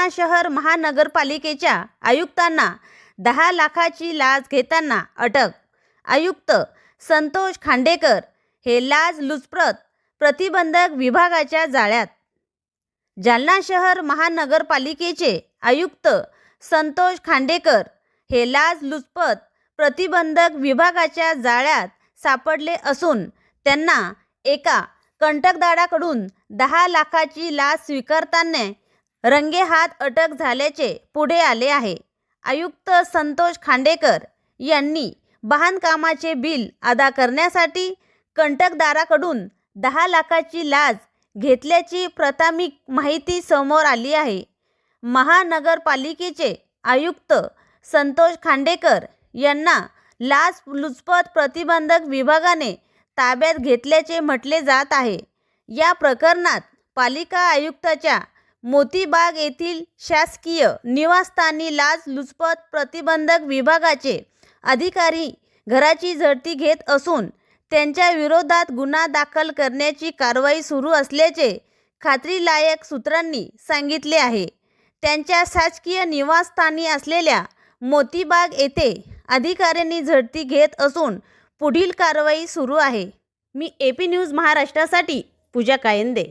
जालना शहर महानगरपालिकेच्या आयुक्तांना दहा लाखाची लाच घेताना अटक. आयुक्त संतोष खांडेकर हे लाचलुचपत प्रतिबंधक विभागाच्या जाळ्यात. जालना शहर महानगरपालिकेचे आयुक्त संतोष खांडेकर हे लाचलुचपत प्रतिबंधक विभागाच्या जाळ्यात सापडले असून त्यांना एका कंटकदाराकडून दहा लाखाची लाच स्वीकारताना रंगेहात अटक झाल्याचे पुढे आले आहे. आयुक्त संतोष खांडेकर यांनी बांधकामाचे बिल अदा करण्यासाठी कंटकदाराकडून दहा लाखाची लाच घेतल्याची प्राथमिक माहिती समोर आली आहे. महानगरपालिकेचे आयुक्त संतोष खांडेकर यांना लाच लुचपत प्रतिबंधक विभागाने ताब्यात घेतल्याचे म्हटले जात आहे. या प्रकरणात पालिका आयुक्ताच्या मोतीबाग येथील शासकीय निवासस्थानी लाच लुचपत प्रतिबंधक विभागाचे अधिकारी घराची झडती घेत असून त्यांच्या विरोधात गुन्हा दाखल करण्याची कारवाई सुरू असल्याचे खात्रीलायक सूत्रांनी सांगितले आहे. त्यांच्या शासकीय निवासस्थानी असलेल्या मोतीबाग येथे अधिकाऱ्यांनी झडती घेत असून पुढील कारवाई सुरू आहे. मी ए पी न्यूज महाराष्ट्रासाठी पूजा कायंदे.